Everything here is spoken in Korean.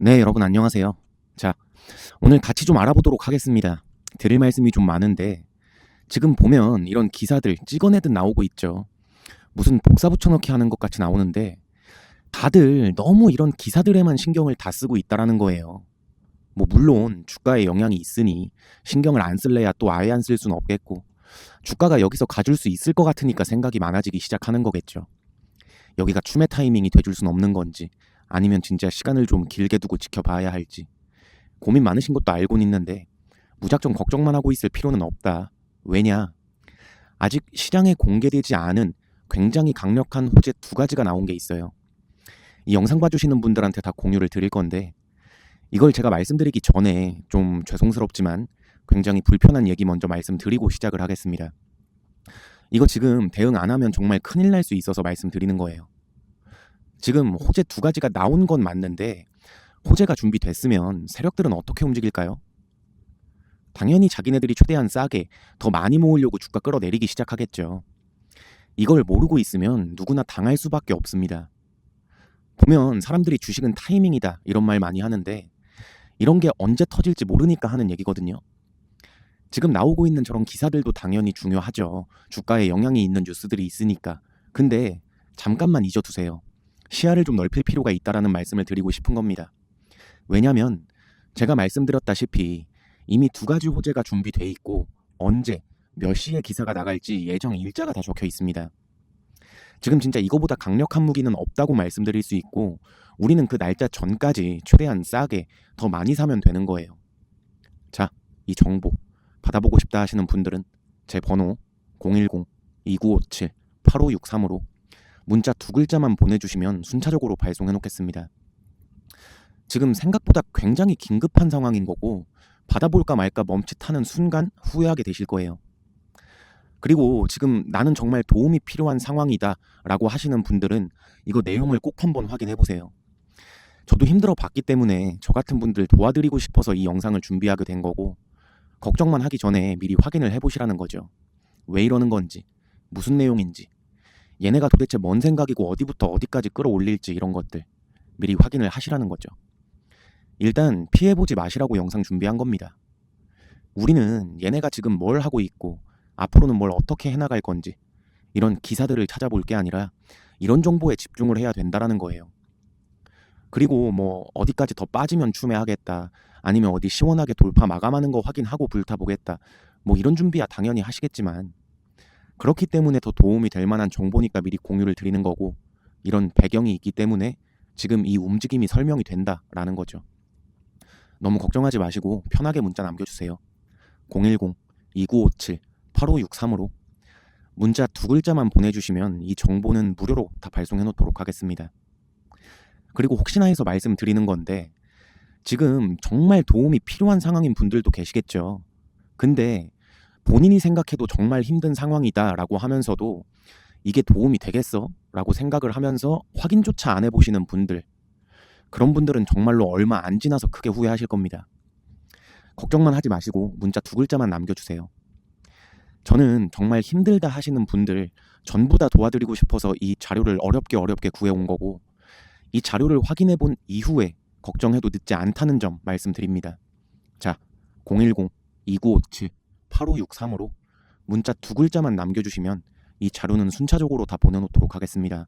네, 여러분 안녕하세요. 자, 오늘 같이 좀 알아보도록 하겠습니다. 드릴 말씀이 좀 많은데 지금 보면 이런 기사들 찍어내듯 나오고 있죠. 무슨 복사 붙여넣기 하는 것 같이 나오는데 다들 너무 이런 기사들에만 신경을 다 쓰고 있다라는 거예요. 뭐 물론 주가에 영향이 있으니 신경을 안 쓸래야 또 아예 안 쓸 수는 없겠고 주가가 여기서 가줄 수 있을 것 같으니까 생각이 많아지기 시작하는 거겠죠. 여기가 춤의 타이밍이 돼줄 수는 없는 건지 아니면 진짜 시간을 좀 길게 두고 지켜봐야 할지 고민 많으신 것도 알고는 있는데 무작정 걱정만 하고 있을 필요는 없다. 왜냐? 아직 시장에 공개되지 않은 굉장히 강력한 호재 두 가지가 나온 게 있어요. 이 영상 봐주시는 분들한테 다 공유를 드릴 건데 이걸 제가 말씀드리기 전에 좀 죄송스럽지만 굉장히 불편한 얘기 먼저 말씀드리고 시작을 하겠습니다. 이거 지금 대응 안 하면 정말 큰일 날 수 있어서 말씀드리는 거예요. 지금 호재 두 가지가 나온 건 맞는데 호재가 준비됐으면 세력들은 어떻게 움직일까요? 당연히 자기네들이 최대한 싸게 더 많이 모으려고 주가 끌어내리기 시작하겠죠. 이걸 모르고 있으면 누구나 당할 수밖에 없습니다. 보면 사람들이 주식은 타이밍이다 이런 말 많이 하는데 이런 게 언제 터질지 모르니까 하는 얘기거든요. 지금 나오고 있는 저런 기사들도 당연히 중요하죠. 주가에 영향이 있는 뉴스들이 있으니까. 근데 잠깐만 잊어두세요. 시야를 좀 넓힐 필요가 있다라는 말씀을 드리고 싶은 겁니다. 왜냐면 제가 말씀드렸다시피 이미 두 가지 호재가 준비돼 있고 언제 몇 시에 기사가 나갈지 예정 일자가 다 적혀 있습니다. 지금 진짜 이거보다 강력한 무기는 없다고 말씀드릴 수 있고 우리는 그 날짜 전까지 최대한 싸게 더 많이 사면 되는 거예요. 자, 이 정보 받아보고 싶다 하시는 분들은 제 번호 010-2957-8563으로 문자 두 글자만 보내주시면 순차적으로 발송해 놓겠습니다. 지금 생각보다 굉장히 긴급한 상황인 거고 받아볼까 말까 멈칫하는 순간 후회하게 되실 거예요. 그리고 지금 나는 정말 도움이 필요한 상황이다 라고 하시는 분들은 이거 내용을 꼭 한번 확인해 보세요. 저도 힘들어 봤기 때문에 저 같은 분들 도와드리고 싶어서 이 영상을 준비하게 된 거고 걱정만 하기 전에 미리 확인을 해 보시라는 거죠. 왜 이러는 건지, 무슨 내용인지, 얘네가 도대체 뭔 생각이고 어디부터 어디까지 끌어올릴지 이런 것들 미리 확인을 하시라는 거죠. 일단 피해보지 마시라고 영상 준비한 겁니다. 우리는 얘네가 지금 뭘 하고 있고 앞으로는 뭘 어떻게 해나갈 건지 이런 기사들을 찾아볼 게 아니라 이런 정보에 집중을 해야 된다라는 거예요. 그리고 뭐 어디까지 더 빠지면 추매하겠다 아니면 어디 시원하게 돌파 마감하는 거 확인하고 불타보겠다 뭐 이런 준비야 당연히 하시겠지만 그렇기 때문에 더 도움이 될 만한 정보니까 미리 공유를 드리는 거고 이런 배경이 있기 때문에 지금 이 움직임이 설명이 된다라는 거죠. 너무 걱정하지 마시고 편하게 문자 남겨주세요. 010-2957-8563으로 문자 두 글자만 보내주시면 이 정보는 무료로 다 발송해 놓도록 하겠습니다. 그리고 혹시나 해서 말씀드리는 건데 지금 정말 도움이 필요한 상황인 분들도 계시겠죠. 근데 본인이 생각해도 정말 힘든 상황이다라고 하면서도 이게 도움이 되겠어? 라고 생각을 하면서 확인조차 안 해보시는 분들. 그런 분들은 정말로 얼마 안 지나서 크게 후회하실 겁니다. 걱정만 하지 마시고 문자 두 글자만 남겨주세요. 저는 정말 힘들다 하시는 분들 전부 다 도와드리고 싶어서 이 자료를 어렵게 어렵게 구해온 거고 이 자료를 확인해 본 이후에 걱정해도 늦지 않다는 점 말씀드립니다. 자, 010-2957 8563으로 문자 두 글자만 남겨주시면 이 자료는 순차적으로 다 보내놓도록 하겠습니다.